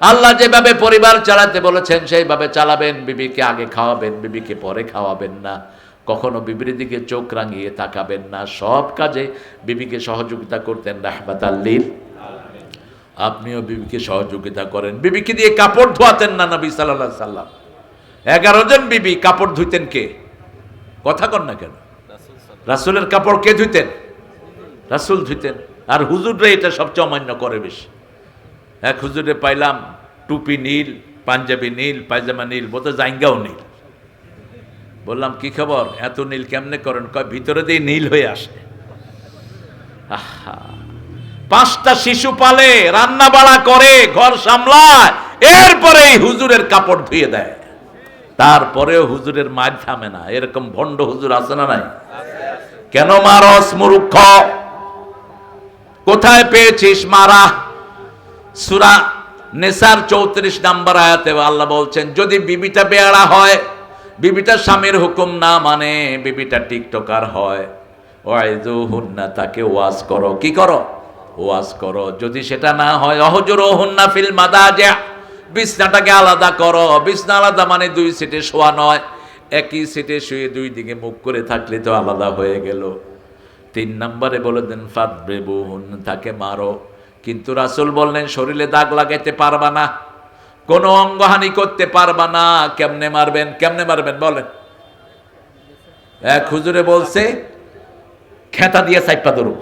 আল্লাহ যেভাবে পরিবার চালাতে বলেছেন, সেইভাবে চালাবেন। বিবিকে আগে খাওয়াবেন, বিবিকে পরে খাওয়াবেন না। কখনো বিবির দিকে চোখ রাঙিয়ে তাকাবেন না। সব কাজে বিবিকে সহযোগিতা করতেন রাহমাত আল্লিল আপনিও বিবিকে সহযোগিতা করেন। বিবিকে দিয়ে কাপড় ধোয়াতেন না নবী সাল্লাহ সাল্লাম। এগারো জন বিবি কাপড় ধুইতেন কে? কথা কন না কেন? রাসুলের কাপড় কে ধুইতেন? রাসুল ধুইতেন। আর হুজুররা এটা সবচেয়ে অমান্য করে বেশি। এক হুজুরে পাইলাম, টুপি নীল, পাঞ্জাবি নীল, পায়জামা নীল বোধ জাইঙ্গাও নীল। বললাম, কি খবর? এত নীল কেমনে করেন? কয়, ভিতরে দিয়ে নীল হয়ে আসে। আহা! পাঁচটা শিশু পালে, রান্না বাড়া করে, ঘর সামলায়, এরপরে হুজুরের কাপড় ধুয়ে দেয়। তারপরেও হুজুরের মার থামে না। এরকম ভণ্ড হুজুর আছে না নাই? কেন মারস, মূর্খ? কোথায় পেয়েছিস মারা? সুরা নেসার চৌত্রিশ নাম্বার আয়াতে আল্লাহ বলছেন, যদি বিবিটা বেয়ারা হয়, বিবিটা স্বামীর হুকুম না মানে বিবিটা টিকটকার হয়। হুন্না তাকে ওয়াজ করো। কি করো? ওয়াজ করো। যদি সেটা না হয় অহজুর হুন্না ফিল মাদা যা বিছনাটাকে আলাদা করো। বিছনা আলাদা মানে দুই সিটে শোয়া নয়। একই সিটে শুয়ে দুই দিকে মুখ করে থাকলে তো আলাদা হয়ে গেল। তিন নম্বরে বলে দেন ফাদ বেবুন তাকে মারো। কিন্তু রাসুল বললেন, শরীরে দাগ লাগাইতে পারবা না, কোনো অঙ্গহানি করতে পারবা না। কেমনে মারবেন কেমনে মারবেন বলেন? এক হুজুরে বলছে, খেতা দিয়ে সাইপা ধরো।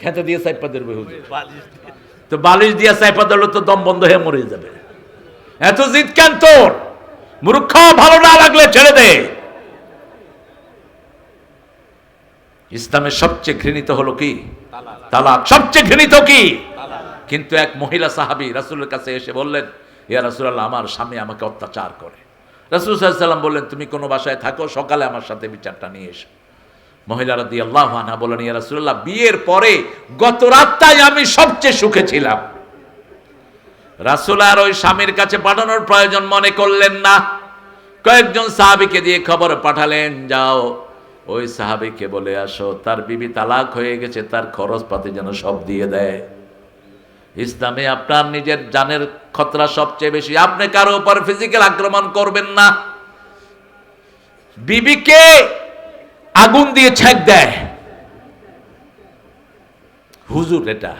খেতা দিয়ে সাইপা ধরবে হুজুর। তো বালিশ দিয়ে সাইপা ধরলে তো দম বন্ধ হয়ে মরে যাবে। এত জিদ কেন তোর। মূর্খ, ভালো না লাগলে ছেড়ে দে। ইসলামের সবচেয়ে ঘৃণিত হলো কি? তালাক। সবচেয়ে ঘৃণিত কি? কিন্তু এক মহিলা সাহাবি রাসুলের কাছে এসে বললেন, ইয়া রাসুল্লাহ আমার স্বামী আমাকে অত্যাচার করে। রাসুল সাল্লাম বললেন, তুমি কোনো বাসায় থাকো, সকালে আমার সাথে বিচারটা নিয়ে এসো। মহিলারা দিয়ে আল্লাহ আনহা বলেন ইয়া রাসুল্লাহ বিয়ের পরে গত রাতটাই আমি সবচেয়ে সুখে ছিলাম। রাসুল আর ওই স্বামীর কাছে পাঠানোর প্রয়োজন মনে করলেন না। কয়েকজন সাহাবিকে দিয়ে খবর পাঠালেন, যাও ওই সাহাবিকে বলে, আসো। তার বিবি তালাক হয়ে গেছে, তার খরচপাতি যেন সব দিয়ে দেয়। ইসলামে আপনার নিজের জানের খতরা সবচেয়ে বেশি। আপনি কারও উপর ফিজিক্যাল আক্রমণ করবেন না। বিবিকে আগুন দিয়ে ছেক দেয়। হুজুর এটা।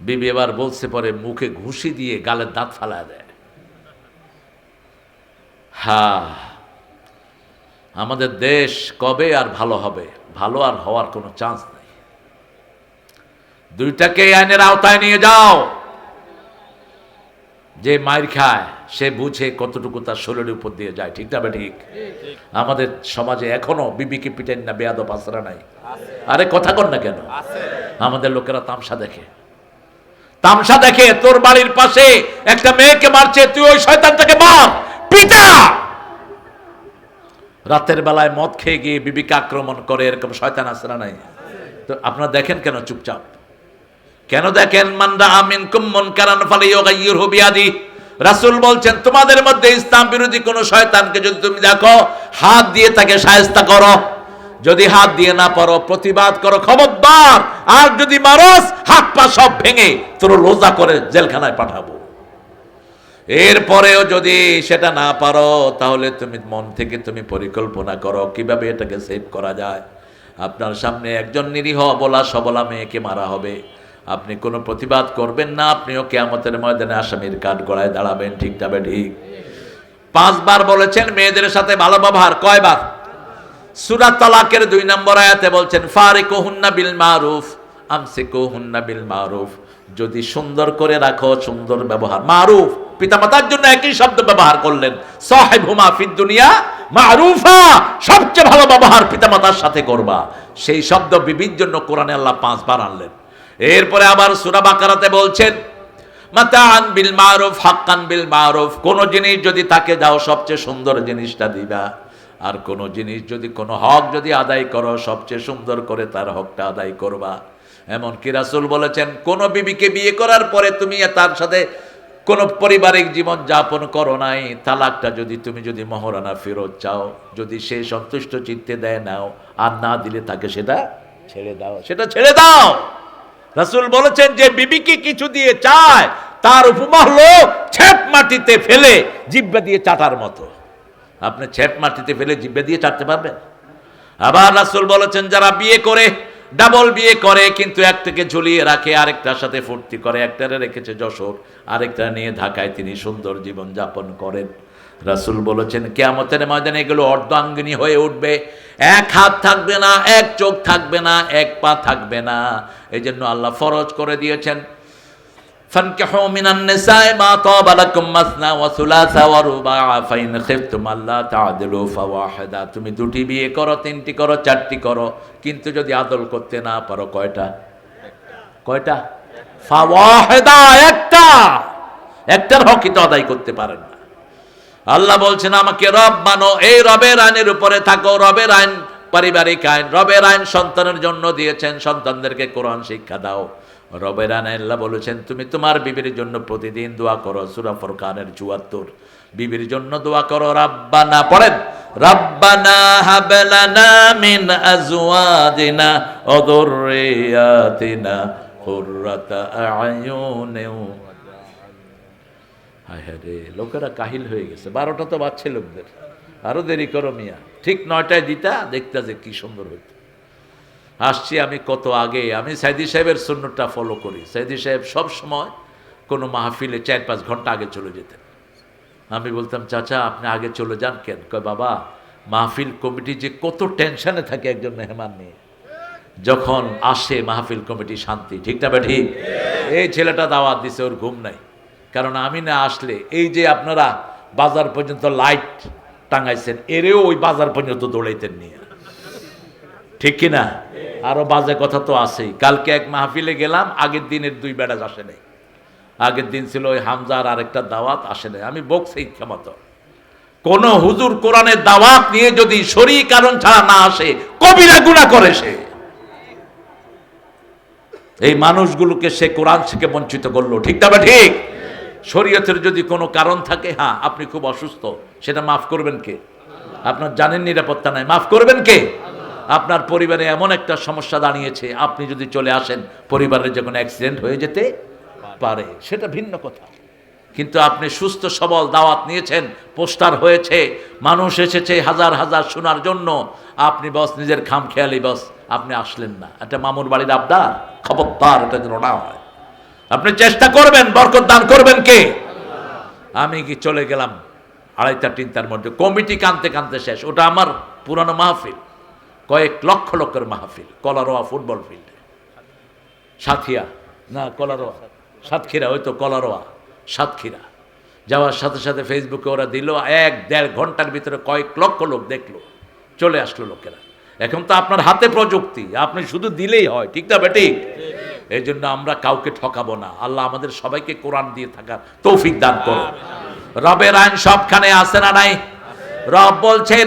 বিবি এবার বলছে পরে, মুখে ঘুষি দিয়ে গালের দাঁত ফালা দেয়। হা আমাদের দেশ কবে আর ভালো হবে? ভালো আর হওয়ার কোনো চান্স নেই। দুইটাকে আইনের আওতায় নিয়ে যাও। যে মায়ের খায় সে বুঝে কতটুকু তার শরীরের উপর দিয়ে যায়। ঠিক না বে ঠিক আমাদের সমাজে এখনও বিবিকে পিটেন না বেয়াদব আসরা নাই। আরে কথা কর না কেন? আমাদের লোকেরা তামসা দেখে। তামসা দেখে তোর বাড়ির পাশে একটা মেয়েকে মারছে তুই ওই শয়তানটাকে মার। পিতা রাতের বেলায় মদ খেয়ে গিয়ে বিবিকে আক্রমণ করে, এরকম শয়তান আসরা নাই? তো আপনারা দেখেন কেন চুপচাপ? কেন দেখেন? মান্দা আমিন কুম্মন কারান ফালে ইয়োগাইয়ুর হবিয়াদি রাসূল বলছেন, তোমাদের মধ্যে ইসলাম বিরোধী কোন শয়তানকে যদি তুমি দেখো, হাত দিয়ে তাকে সায়স্তা করো। যদি হাত দিয়ে না পারো, প্রতিবাদ করো। খবরদার, আর যদি মারস, হাত পা সব ভেঙে তোর লোজা করে জেলখানায় পাঠাবো। এরপরেও যদি সেটা না পারো, তাহলে তুমি মন থেকে তুমি পরিকল্পনা করো কীভাবে এটাকে সেভ করা যায়। আপনার সামনে একজন নিরীহ বলা সবলা মেয়েকে মারা হবে। আপনি কোনো প্রতিবাদ করবেন না, আপনিও কেয়ামতের ময়দানে আসামির কাঠ গড়ায় দাঁড়াবেন, ঠিক যাবে ঠিক। পাঁচবার বলেছেন মেয়েদের সাথে ভালো ব্যবহার, কয়বার? সুরাত তালাকের দুই নম্বর আয়াতে বলছেন, ফারিকুহুন্না বিল মারুফ, আমসিকুহুন্না বিল মারুফ। যদি সুন্দর করে রাখো, সুন্দর ব্যবহার। মারুফ! পিতামাতার জন্য একই শব্দ ব্যবহার করলেন। সাহেবহুমা ফিদ দুনিয়া মারুফা, সবচেয়ে ভালো ব্যবহার পিতামাতার সাথে করবা। সেই শব্দ বিবির জন্য কোরআনে আল্লাহ পাঁচবার আনলেন। এরপরে আবার সুরা বাকারাতে বলছেন মাতান বিল মারুফ, হাক্কান বিল মারুফ। কোন জিনিস যদি তাকে দাও, সবচেয়ে সুন্দর জিনিসটা দিবা। আর কোন জিনিস যদি, কোনো হক যদি আদায় করো, সবচেয়ে সুন্দর করে তার হকটা আদায় করবা। এমন কি রাসূল বলেছেন, কোন বিবিকে বিয়ে করার পরে তুমি তার সাথে কোন পারিবারিক জীবন যাপন করো নাই, তালাকটা যদি তুমি যদি মহারানা ফেরত চাও, যদি সে সন্তুষ্ট চিত্তে দেয় নাও, আর না দিলে তাকে সেটা ছেড়ে দাও, সেটা ছেড়ে দাও। রাসূল বলেছেন যে বিবিকে কিছু দিয়ে চায়, তার উপমা হলো ছেপ মাটিতে ফেলে জিব্বা দিয়ে চাটার মতো। আপনি ছেপ মাটিতে ফেলে জিব্বা দিয়ে চাটতে পারবেন? আবার রাসূল বলেছেন, যারা বিয়ে করে ডাবল বিয়ে করে, কিন্তু একটাকে ঝুলিয়ে রাখে, আরেকটার সাথে ফুর্তি করে, একটারে রেখেছে যশোর, আরেকটা নিয়ে ঢাকায় তিনি সুন্দর জীবন যাপন করেন। রাসুল বলেছেন, কেয়ামতের ময়দানে এগুলো অর্ধাঙ্গিনী হয়ে উঠবে। এক হাত থাকবে না, এক চোখ থাকবে না, এক পা থাকবে না। এই জন্য আল্লাহ ফরজ করে দিয়েছেন فانكحوا من النساء ما طاب لكم مثنى وثلاث ورباع فإن خفتم ألا تعدلوا فواحدا তুমি দুটি বিয়ে করো তিনটি করো চারটি করো কিন্তু যদি আদল করতে না পারো কয়টা কয়টা ফাওয়াহিদা একটা একটার হকই তো আদায় করতে পারেন না আল্লাহ বলছেন আমাকে রব মানো এই রবের আইনের উপরে থাকো রবের আইন পারিবারিক আইন, রবের আইন সন্তানের জন্য দিয়েছেন, সন্তানদেরকে কোরআন শিক্ষা দাও। রবের আইন, আল্লাহ বলেছেন, তুমি তোমার বিবির জন্য প্রতিদিন দোয়া করো, সুরা ফরকানের চুয়াত্তর। বিবির জন্য দোয়া করো, রাব্বানা পড়েন, রাব্বানা হাবলানা মিন আজওয়াজিনা ওয়া যুররিয়াতিনা কুররাতা আয়ুনিন হায় হায় রে, লোকেরা কাহিল হয়ে গেছে। বারোটা তো বাচ্চে লোকদের। আরও দেরি করো মিয়া। ঠিক নয়টায় দিতা, দেখতা যে কি সুন্দর হইত। আসছি আমি কত আগে, আমি সাইদি সাহেবের সুন্নতটা ফলো করি। সাইদি সাহেব সব সময় কোনো মাহফিলে চার পাঁচ ঘণ্টা আগে চলে যেতেন। আমি বলতাম, চাচা, আপনি আগে চলে যান কেন? কয়, বাবা, মাহফিল কমিটি যে কত টেনশনে থাকে একজন মেহমান নিয়ে। যখন আসে মাহফিল কমিটি শান্তি, ঠিক না ঠিক এই ছেলেটা দাওয়াত দিছে, ওর ঘুম নাই। কারণ আমি না আসলে, এই যে আপনারা বাজার পর্যন্ত লাইট টাঙাইছেন এরেও ওই বাজার পর্যন্ত দৌড়াইতেন নিয়ে। ঠিক কিনা? আরও বাজে কথা তো আছেই। কালকে এক মাহফিলে গেলাম, আগের দিনের দুই বেড়াজ আসে নাই। আগের দিন ছিল ওই হামজার আরেকটা দাওয়াত, আসে নাই। আমি বকছি ইচ্ছা মতো কোন হুজুর কোরআনের দাওয়াত নিয়ে যদি শরী কারণ ছাড়া না আসে, কবিরা গুণা করে সে। এই মানুষগুলোকে সে কোরআন থেকে বঞ্চিত করল। ঠিক তবে ঠিক? শরীয়তের যদি কোনো কারণ থাকে হ্যাঁ আপনি খুব অসুস্থ, সেটা মাফ করবেন কে? আপনার জানেন নিরাপত্তা নাই, মাফ করবেন কে? আপনার পরিবারে এমন একটা সমস্যা দাঁড়িয়েছে, আপনি যদি চলে আসেন, পরিবারের যখন অ্যাক্সিডেন্ট হয়ে যেতে পারে, সেটা ভিন্ন কথা। কিন্তু আপনি সুস্থ, সবল দাওয়াত নিয়েছেন, পোস্টার হয়েছে, মানুষ এসেছে হাজার হাজার শোনার জন্য, আপনি বস, নিজের খাম খেয়ালি বস, আপনি আসলেন না। এটা মামুর বাড়ির আবদার, খবরদার, এটা যেন না হয়। আপনি চেষ্টা করবেন, বরকত দান করবেন কে? আমি কি চলে গেলাম আড়াইটা তিনটার মধ্যে? কমিটি কানতে কানতে শেষ। ওটা আমার পুরানো মাহফিল, কয়েক লক্ষ লক্ষের মাহফিল, কলারোয়া ফুটবল ফিল্ডে। সাথিয়া না, কলারোয়া। সাতক্ষীরা, ওই তো কলারোয়া, সাতক্ষীরা। যাওয়ার সাথে সাথে ফেসবুকে ওরা দিল, এক দেড় ঘণ্টার ভিতরে কয়েক লক্ষ লোক দেখল, চলে আসলো লোকেরা। এখন তো আপনার হাতে প্রযুক্তি, আপনি শুধু দিলেই হয়, ঠিক না বেঠিক এই জন্য আমরা কাউকে ঠকাবো না। আল্লাহ আমাদের সবাইকে কোরআন দিয়ে থাকার তৌফিক দান করো রবের আইন সবখানে আছে না নাই? রব বলছেন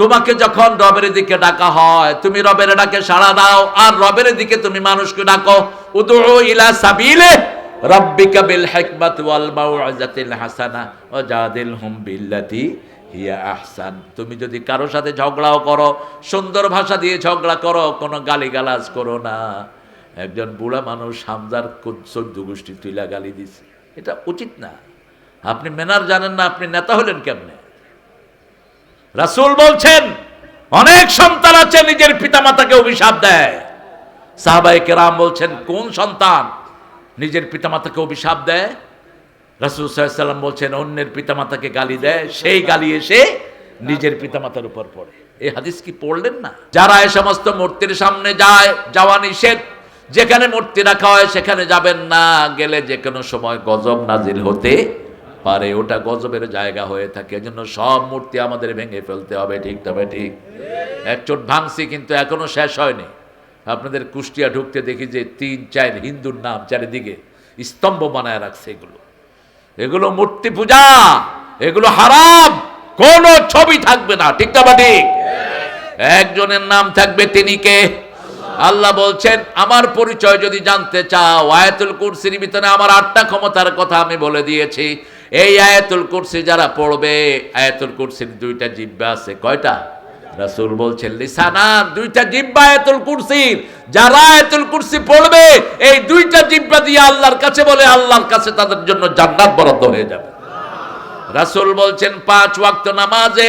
তোমাকে যখন রবের দিকে ডাকা হয় তুমি রবের ডাকে সাড়া দাও আর রবের দিকে তুমি মানুষকে ডাকো উদু ইলা সাবিলে রব্বিকা বিল হিকমাত ওয়াল মাউইজাতিল হাসানা ওয়া জাদিলহুম বিল্লাতি হিয়া আহসান। তুমি যদি কারও সাথে ঝগড়াও করো সুন্দর ভাষা দিয়ে ঝগড়া করো কোনো গালিগালাজ করো না। একজন বুড়া মানুষ হামজার চোদ্দ গোষ্ঠী তুইলা গালি দিছে। এটা উচিত না। আপনি মেনার জানেন না, আপনি নেতা হলেন কেমনে? রাসূল বলছেন, অনেক সন্তান আছে, নিজের পিতামাতাকে অভিশাপ দেয়। সাহাবাই কেরাম বলছেন, কোন সন্তান নিজের পিতামাতাকে অভিশাপ দেয়? রাসুল সাল্লাম বলছেন, অন্যের পিতামাতাকে গালি দেয়, সেই গালি এসে নিজের পিতামাতার উপর পড়ে। এই হাদিস কি পড়লেন না? যারা এ সমস্ত মূর্তির সামনে যায়, যাওয়া নিষেধ যেখানে মূর্তি রাখা হয়, সেখানে যাবেন না। গেলে যে কোনো সময় গজব নাজিল হতে পারে। ওটা গজবের জায়গা হয়ে থাকে। এজন্য সব মূর্তি আমাদের ভেঙে ফেলতে হবে। ঠিক তবে ঠিক। এক চোট ভাঙছি, কিন্তু এখনও শেষ হয়নি। আপনাদের কুষ্টিয়া ঢুকতে দেখি যে তিন, চার হিন্দুর নাম চারিদিকে স্তম্ভ বানায় রাখছে এগুলো। এগুলো মূর্তি পূজা, এগুলো হারাম। কোন ছবি থাকবে না। ঠিক না বা ঠিক। একজনের নাম থাকবে তিনি কে? আল্লাহ বলছেন, আমার পরিচয় যদি জানতে চাও, আয়াতুল কুরসির ভিতরে আমার আটটা ক্ষমতার কথা আমি বলে দিয়েছি। এই আয়াতুল কুরসি যারা পড়বে, আয়াতুল কুরসির দুইটা জিব্বা আছে। কয়টা? রাসূল বলছেন লিসানান দুইটা জিব্বা আয়াতুল কুরসির। যারা আয়াতুল কুরসি পড়বে, এই দুইটা জিব্বা দিয়ে আল্লাহর কাছে বলে আল্লাহর কাছে তাদের জন্য জান্নাত বরাদ্দ হয়ে যাবে। রাসূল বলছেন, পাঁচ ওয়াক্ত নামাজে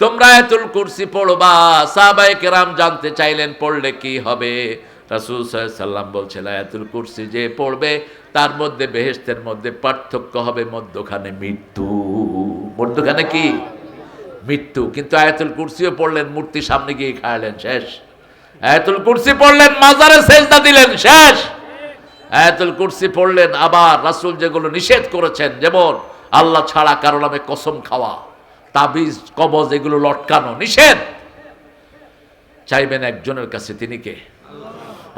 তোমরা আয়াতুল কুরসি পড়বা, সাহাবায়ে কেরাম জানতে চাইলেন, পড়লে কি হবে? রাসূল সাল্লাম বলছেন আয়াতুল কুরসি যে পড়বে, তার মধ্যে বেহেশতের মধ্যে পার্থক্য হবে মধ্যখানে মৃত্যু। মধ্যখানে কি? মৃত্যু। কিন্তু আয়াতুল কুরসিও পড়লেন, মূর্তি সামনে গিয়ে খাইলেন শেষ। আয়াতুল কুরসি পড়লেন, মাজারে সেজদা দিলেন, শেষ। আয়াতুল কুরসি পড়লেন, আবার রাসূল যেগুলো নিষেধ করেছেন, যেমন, আল্লাহ ছাড়া কারও নামে কসম খাওয়া। তাবিজ, কবজ এগুলো লটকানো, নিষেধ। চাইবেন একজনের কাছে, তিনি কে?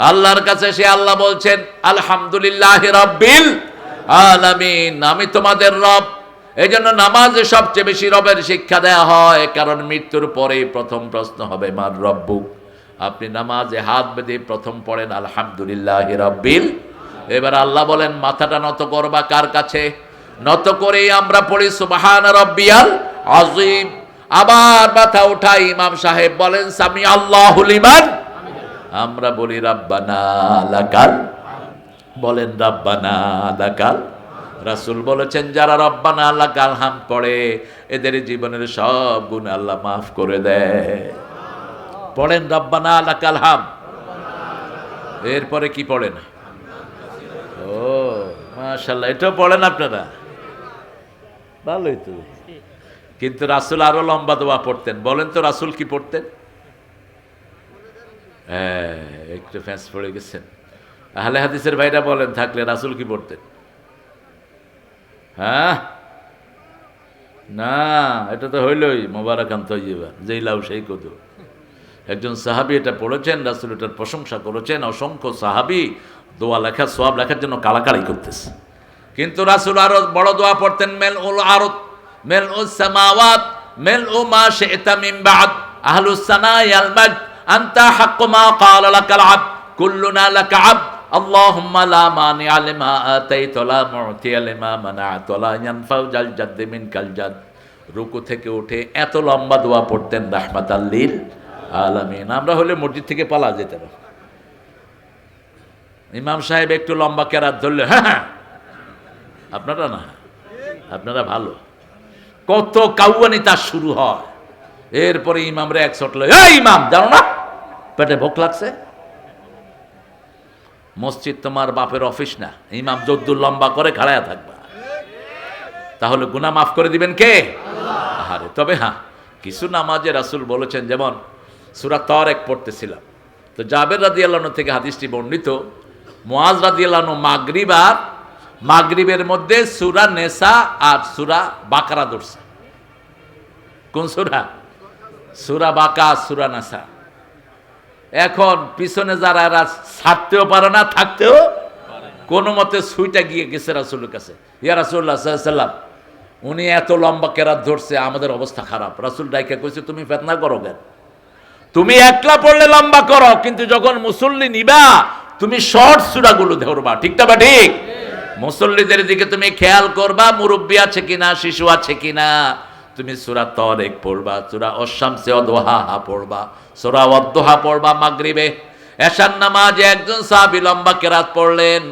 আল্লাহর কাছে সে আল্লাহ বলছেন, আলহামদুলিল্লাহ রব্বিল আলামিন, আমি তোমাদের রব। এই জন্য নামাজে সবচেয়ে বেশি রবের শিক্ষা দেয়া হয়, কারণ মৃত্যুর পরেই প্রথম প্রশ্ন হবে, মার রব্বু? আপনি নামাজে হাত বেঁধে প্রথম পড়েন, আলহামদুলিল্লাহ রব্বিল। এবার আল্লাহ বলেন, মাথাটা নত করবা কার কাছে? নত করেই আমরা পড়ি, সুবাহান রব্বিয়াল আজিম আবার মাথা উঠাই, ইমাম সাহেব বলেন, সামি আল্লাহুল ইমান আমরা বলি, রাব্বানা লাকাল। বলেন, রাব্বানা লাকাল। রাসূল বলেছেন, যারা রব্বানা লাকাল হাম পড়ে, এদের জীবনের সব গুণ আল্লাহ মাফ করে দেয়। পড়েন, রব্বানা লাকাল হাম। এরপরে কি পড়েন? ও মাশাল্লাহ এটাও পড়েন আপনারা? ভালোই তো। কিন্তু রাসূল আরও লম্বা দোয়া পড়তেন। বলেন তো রাসূল কি পড়তেন? হ্যাঁ একটু ফ্যাঁস পড়ে গেছেন। আহলে হাদিসের ভাইরা বলেন, থাকলে রাসূল কি পড়তেন? হ্যাঁ? না, এটা তো হইলই, মোবারকান যেই লাউ সেই কদু। একজন সাহাবি এটা পড়েছেন, রাসূল এটার প্রশংসা করেছেন, অসংখ্য সাহাবি দোয়া লেখা সোয়াব লেখার জন্য কালাকালি করতেছে। কিন্তু রাসূল আরো বড় দোয়া পড়তেন মেল উল আরত মেল উস সামাওয়াত মেল উ মা শি'তা মিন বাদ আহলুস সানাই আল মাjd আনতা হাক্কু মা ক্বালা লাকাল আবদ কুল্লুনা লাকা আবদ اللهم لا مانع لما آتيت ولا معطي لما منعت ولا ينفع ذا الجد منك الجد রুকু থেকে উঠে এত লম্বা দোয়া পড়তেন রাহমাত আল্লিল আলামিন আমরা হলে মসজিদ থেকে পালা যেতাম ইমাম সাহেব একটু লম্বা কেরাত ধরলে হ্যাঁ হ্যাঁ আপনারা না আপনারা ভালো। কত কাউয়ানি তার শুরু হয়। এরপরে ইমামরা এক শট লয় এই ইমাম জানো না? পেটে ভোক লাগছে? মসজিদ তোমার বাপের অফিস না ইমাম যদ্দুর লম্বা করে খাড়ায়া থাকবা। তাহলে গুনা মাফ করে দিবেন কে? আহারে তবে হ্যাঁ কিছু নামাজে রাসূল বলেছেন যেমন সূরা তরেক পড়তেছিলাম। তো জাবের রাদিয়াল্লাহু থেকে হাদিসটি বর্ণিত মোয়াজ রাদিয়াল্লাহু মাগরিব আর মাগরিবের মধ্যে সূরা নেসা আর সূরা বাকারা ধরছে। কোন সূরা? সূরা বাকা, সূরা নেসা। এখন পিছনে যারা এরা ছাড়তেও পারে না, থাকতেও কোনো মতে সুইটা গিয়ে গেছে রাসুলের কাছে। ইয়া রাসুল্লাহ সাল্লাম, উনি এত লম্বা কেরাত ধরছে, আমাদের অবস্থা খারাপ। রাসুল ডাইকে কইছে, তুমি ফেতনা করো কেন? তুমি একলা পড়লে লম্বা করো, কিন্তু যখন মুসল্লি নিবা, তুমি শর্ট সুরাগুলো ধরবা। ঠিকটা বা ঠিক? মুসল্লিদের দিকে তুমি খেয়াল করবা, মুরব্বী আছে কিনা, শিশু আছে কিনা। তুমি সুরা তরেক পড়বা, সুরা অশামসে অদোহা পড়বা, সুরা অদ্দোহা পড়বা মাগরিবে। এশান নামাজে একজন সাহাবী লম্বা কেরাত পড়লেন।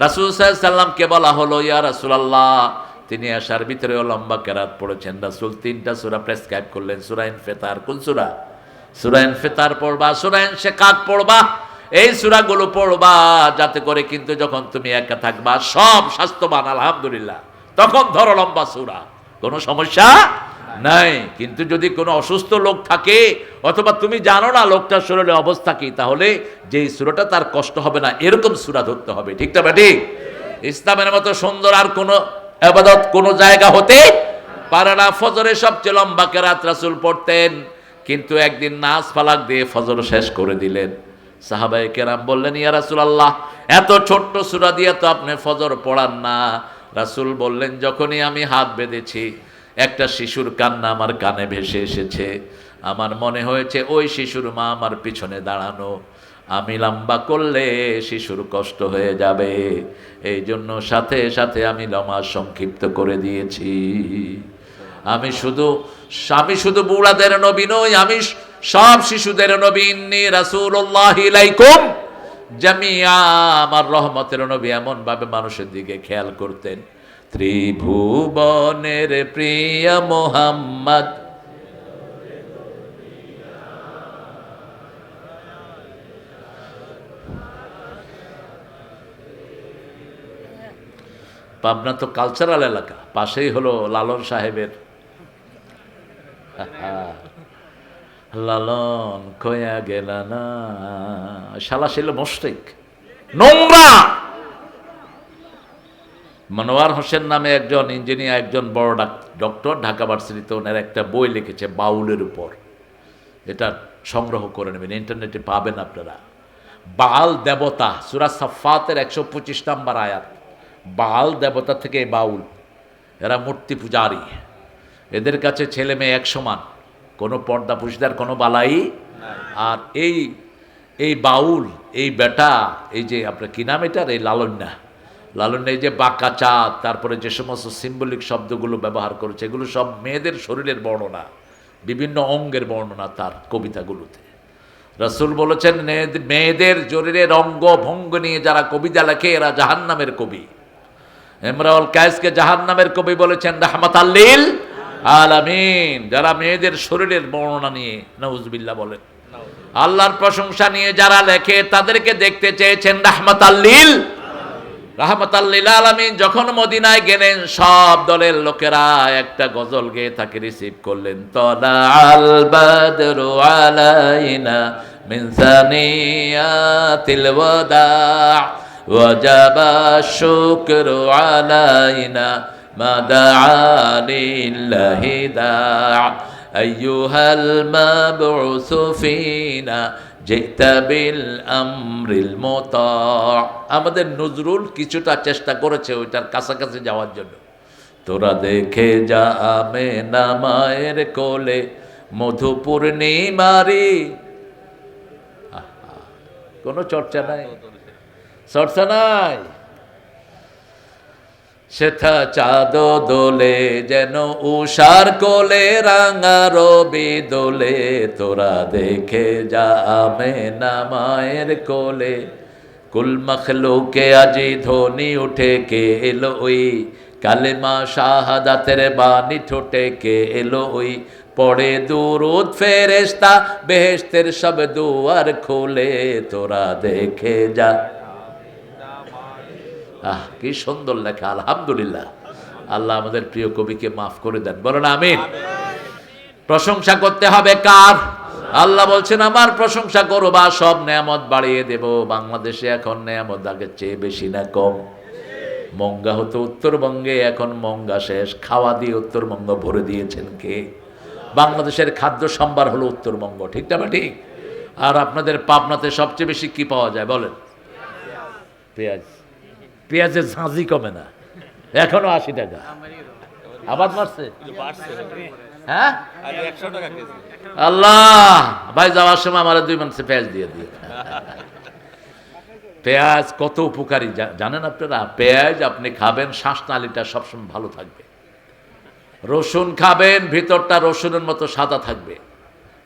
রাসূল সাল্লামকে বলা হলো, ইয়া রাসূলুল্লাহ। তিনি এশার ভিতরেও লম্বা কেরাত পড়েছেন। রাসুল তিনটা সুরা প্রেসক্রাইব করলেন সুরাইন ফেতার কোন সূরা? সূরা ইনফিতার পড়বা, সূরা ইনশিকাক পড়বা। এই সূরাগুলো পড়বা যাতে করে কিন্তু যখন তুমি একা থাকবা, সব স্বাস্থ্যবান, আলহামদুলিল্লাহ। তখন ধরো লম্বা সূরা, কোনো সমস্যা নাই। কিন্তু যদি কোনো অসুস্থ লোক থাকে, অথবা তুমি জানো না লোকটার শরীরের অবস্থা কি, তাহলে যেই সুরাটা তার কষ্ট হবে না, এরকম সুরা ধরতে হবে। ঠিক না ঠিক ইসলামের মতো সুন্দর আর কোনো আবাদত কোনো জায়গা হতে পারে না। ফজরে সবচেয়ে লম্বা কেরাত রাসুল পড়তেন, কিন্তু একদিন নাচ ফালাক দিয়ে ফজর শেষ করে দিলেন। সাহাবাই কেরাম বললেন, ইয়া রাসুল আল্লাহ এত ছোট্ট সুরা দিয়ে তো আপনি ফজর পড়ান না। রাসুল বললেন, যখনই আমি হাত বেঁধেছি, একটা শিশুর কান্না আমার কানে ভেসে এসেছে। আমার মনে হয়েছে ওই শিশুর মা আমার পিছনে দাঁড়ানো। আমি লম্বা করলে শিশুর কষ্ট হয়ে যাবে। এই জন্য সাথে সাথে আমি লমাজ সংক্ষিপ্ত করে দিয়েছি। আমি শুধু আমি শুধু বুড়াদের নবী নই, আমি সব শিশুদের নবী জামিয়া আমার রহমতের নবী এমন ভাবে মানুষের দিকে খেয়াল করতেন। ত্রিভুবনের প্রিয় মোহাম্মদ। পাবনা তো কালচারাল এলাকা, পাশেই হলো লালন সাহেবের লালন কয়া গেল না। শালা ছিল মোস্টেক নোংরা। মনোয়ার হোসেন নামে একজন ইঞ্জিনিয়ার, একজন বড় ডাক- ডক্টর ঢাকা ভার্সিটিতে ওনার একটা বই লিখেছে, বাউলের উপর। এটা সংগ্রহ করে নেবেন, ইন্টারনেটে পাবেন আপনারা। বাল দেবতা, সুরা সাফাতের একশো পঁচিশ নাম্বার আয়াত। বাল দেবতা থেকে বাউল, এরা মূর্তি পূজারি। এদের কাছে ছেলে মেয়ে এক সমান। কোনো পর্দা পুষদার কোনো বালাই আর এই এই বাউল এই বেটা এই যে আপনার কি নাম এটার? এই লালন্যা। লালন্যা এই যে বাঁকা চাঁদ তারপরে যে সমস্ত সিম্বলিক শব্দগুলো ব্যবহার করেছে এগুলো সব মেয়েদের শরীরের বর্ণনা বিভিন্ন অঙ্গের বর্ণনা তার কবিতাগুলোতে। রসুল বলেছেন মেয়েদ- মেয়েদের শরীরের অঙ্গ ভঙ্গ নিয়ে যারা কবিতা লেখে এরা জাহান্নামের কবি। ইমরাউল কায়েসকে জাহান্নামের কবি বলেছেন রাহমাত আল্লিল আলামিন, যারা মেয়েদের শরীরের বর্ণনা নিয়ে নজবিল্লা বলেন। আল্লাহর প্রশংসা নিয়ে যারা লেখে, তাদেরকে দেখতে চেয়েছেন রাহমত আল্লিল রাহমত আল্লিল আলমিন, যখন মদিনায় গেলেন, সব দলের লোকেরা একটা গজল গেয়ে তাকে রিসিভ করলেন। তলা আল আলাইনা মিন ওয়াদা ওয়াজাবা শুকরু আলাইনা ما دعا لله داع أيها المبعوث فينا جئت بالأمر المطاع আমাদের নজরুল কিছুটা চেষ্টা করেছে ওইটার কাছাকাছি যাওয়ার জন্য তোরা দেখে যা আমে নামায়ের কোলে মধু পূর্ণিমারি আহা, কোনো চর্চা নাই চর্চা নাই সেথা চাঁদ দোলে যেন উষার কোলে, রাঙা রবি দোলে, তোরা দেখে যা আমে নামায়ের কোলে। কুল মখলুকে আজি ধ্বনি উঠে কে এলো ওই, কালেমা শাহাদাতের বাণী ঠোঁটে কে এলো ওই। পড়ে দুরুদ ফেরেস্তা বেহেস্তের সব দুয়ার খোলে, তোরা দেখে যা আহ, কি সুন্দর লেখা, আলহামদুলিল্লাহ। আল্লাহ আমাদের প্রিয় কবিকে মাফ করে দেন। বলেন আমিন। প্রশংসা করতে হবে কার? আল্লাহ বলছেন, আমার প্রশংসা করো বা সব নেয়ামত বাড়িয়ে দেব। বাংলাদেশে এখন নেয়ামত আগের চেয়ে বেশি না কম। মঙ্গা হতো উত্তরবঙ্গে, এখন মঙ্গা শেষ। খাওয়া দিয়ে উত্তরবঙ্গ ভরে দিয়েছেন কে? বাংলাদেশের খাদ্য সম্ভার হলো উত্তরবঙ্গ। ঠিক না ঠিক? আর আপনাদের পাবনাতে সবচেয়ে বেশি কি পাওয়া যায় বলেন? পেঁয়াজ। পেঁয়াজের ঝাঁঝি কমে না। এখনও আশি টাকা। আবাদ মারছে হ্যাঁ? আল্লাহ! ভাই, যাওয়ার সময় আমার দুই মানুষে পেঁয়াজ দিয়ে দিয়ে পেঁয়াজ কত উপকারী জানেন আপনারা? পেঁয়াজ আপনি খাবেন, শ্বাসনালীটা সবসময় ভালো থাকবে। রসুন খাবেন, ভিতরটা রসুনের মতো সাদা থাকবে।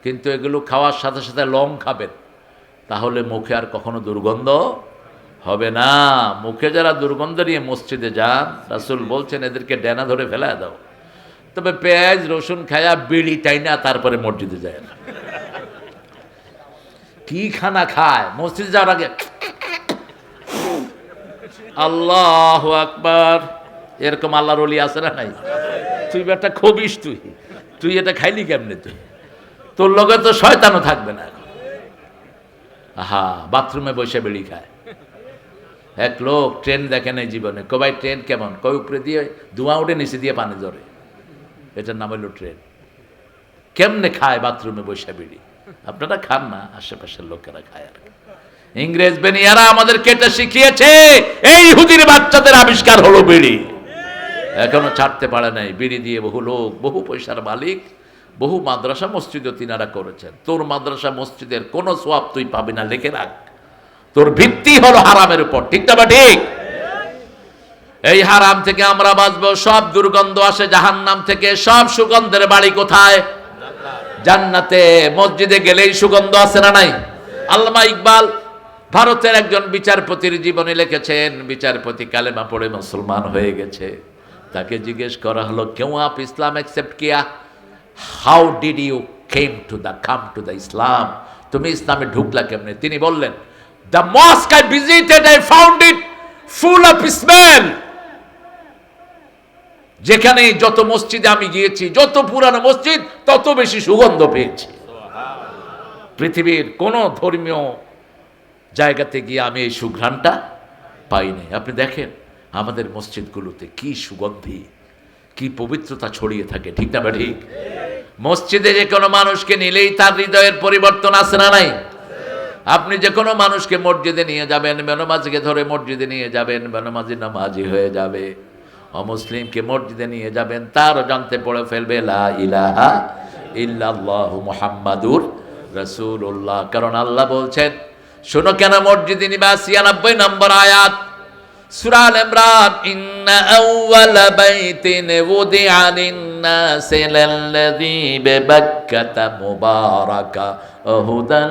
কিন্তু এগুলো খাওয়ার সাথে সাথে লং খাবেন। তাহলে মুখে আর কখনো দুর্গন্ধ হবে না, মুখে যারা দুর্গন্ধ নিয়ে মসজিদে যান, রাসুল বলছেন, এদেরকে ডেনা ধরে ফেলা দাও। তবে পেঁয়াজ, রসুন খায়া বিড়ি টাই না তারপরে মসজিদে যায় না। কি খানা খায়? মসজিদে যাওয়ার আগে আল্লাহ আকবার। এরকম আল্লাহর অলি আছে না নাই? তুই একটা খবিস তুই। তুই এটা খাইলি কেমনে তুই? তোর লগে তো শয়তানও থাকবে না আহা, বাথরুমে বসে বেড়ি খায়। এক লোক ট্রেন দেখে নাই জীবনে। কবাই ট্রেন কেমন? কই উপরে দিয়ে ধোঁয়া উঠে নিচে দিয়ে পানি ধরে। এটার নাম হলো ট্রেন। কেমনে খায় বাথরুমে বসে বিড়ি? আপনারা খান না, আশেপাশের লোকেরা খায় আর। ইংরেজ বেনিয়ারা আমাদের কেটে শিখিয়েছে, এই হুদির বাচ্চাদের আবিষ্কার হলো বিড়ি। এখনও ছাড়তে পারে নাই। বিড়ি দিয়ে বহু লোক, বহু পয়সার মালিক, বহু মাদ্রাসা মসজিদও তিনারা করেছেন। তোর মাদ্রাসা মসজিদের কোনো সোয়াব তুই পাবি না, লিখে রাখ। তোর ভিত্তি হলো হারামের উপর, ঠিক না বা ঠিক? এই হারাম থেকে আমরা বাঁচবো, সব দুর্গন্ধ আসে জাহান্নাম থেকে, সব সুগন্ধের বাড়ি কোথায়? জান্নাতে, মসজিদে গেলেই সুগন্ধ আছে না নাই? আল্লামা ইকবাল ভারতের একজন বিচারপতির জীবনে লিখেছেন, বিচারপতি কালেমা পড়ে মুসলমান হয়ে গেছে। তাকে জিজ্ঞেস করা হলো, কেউ আপ ইসলাম অ্যাকসেপ্ট কিয়া? How did you came to the come to the Islam তুমি ইসলামে ঢুকলা কেমনে? তিনি বললেন the mosque I visited I found it full of smell যেখানে যত মসজিদে আমি গিয়েছি, যত পুরানো মসজিদ, তত বেশি সুগন্ধ পেয়েছি। পৃথিবীর কোন ধর্মীয় জায়গাতে গিয়ে আমি এই সুঘ্রাণটা পাইনি আপনি দেখেন আমাদের মসজিদগুলোতে কি সুগন্ধি, কি পবিত্রতা ছড়িয়ে থাকে, ঠিক না ঠিক। মসজিদে যে কোনো মানুষকে নিলেই তার হৃদয়ের পরিবর্তন আসে না নাই? আপনি যে কোনো মানুষকে মসজিদে নিয়ে যাবেন বেনমাজিকে ধরে মসজিদে নিয়ে যাবেন বেনমাজি নামাজি হয়ে যাবে। অমুসলিমকে মসজিদে নিয়ে যাবেন, তারও জানতে পড়ে ফেলবে, লা ইলাহা ইল্লাল্লাহ মুহাম্মাদুর কারণ আল্লাহ বলছেন, শোনো কেন মসজিদে নিবা ছিয়ানব্বই নম্বর আয়াত। সূরা আল ইমরান, ইন্না আউওয়ালা বাইতিন উদিআ লিন-নাসি লাল্লাযী বিবাক্কাতা মুবারাকা ওয়া হুদান